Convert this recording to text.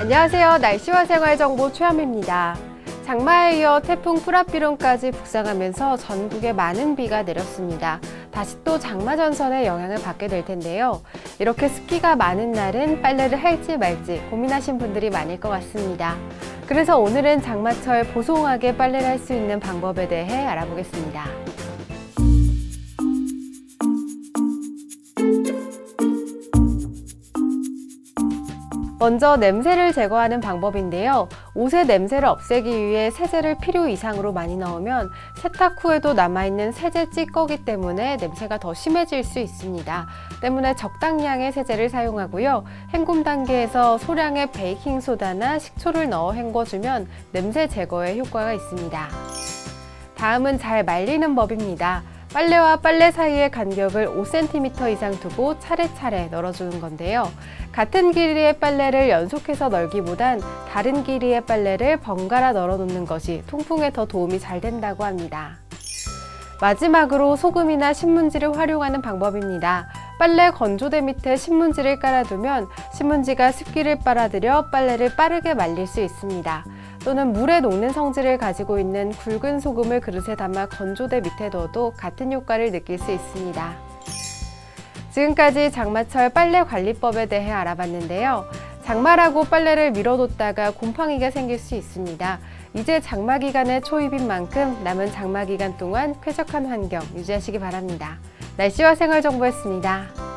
안녕하세요. 날씨와 생활 정보 최함입니다. 장마에 이어 태풍 프라피론까지 북상하면서 전국에 많은 비가 내렸습니다. 다시 또 장마 전선의 영향을 받게 될 텐데요. 이렇게 습기가 많은 날은 빨래를 할지 말지 고민하신 분들이 많을 것 같습니다. 그래서 오늘은 장마철 보송하게 빨래를 할 수 있는 방법에 대해 알아보겠습니다. 먼저 냄새를 제거하는 방법인데요. 옷의 냄새를 없애기 위해 세제를 필요 이상으로 많이 넣으면 세탁 후에도 남아있는 세제 찌꺼기 때문에 냄새가 더 심해질 수 있습니다. 때문에 적당량의 세제를 사용하고요. 헹굼 단계에서 소량의 베이킹 소다나 식초를 넣어 헹궈주면 냄새 제거에 효과가 있습니다. 다음은 잘 말리는 법입니다. 빨래와 빨래 사이의 간격을 5cm 이상 두고 차례차례 널어주는 건데요. 같은 길이의 빨래를 연속해서 널기보단 다른 길이의 빨래를 번갈아 널어놓는 것이 통풍에 더 도움이 잘 된다고 합니다. 마지막으로 소금이나 신문지를 활용하는 방법입니다. 빨래 건조대 밑에 신문지를 깔아두면 신문지가 습기를 빨아들여 빨래를 빠르게 말릴 수 있습니다. 또는 물에 녹는 성질을 가지고 있는 굵은 소금을 그릇에 담아 건조대 밑에 넣어도 같은 효과를 느낄 수 있습니다. 지금까지 장마철 빨래 관리법에 대해 알아봤는데요. 장마라고 빨래를 밀어뒀다가 곰팡이가 생길 수 있습니다. 이제 장마 기간의 초입인 만큼 남은 장마 기간 동안 쾌적한 환경 유지하시기 바랍니다. 날씨와 생활 정보였습니다.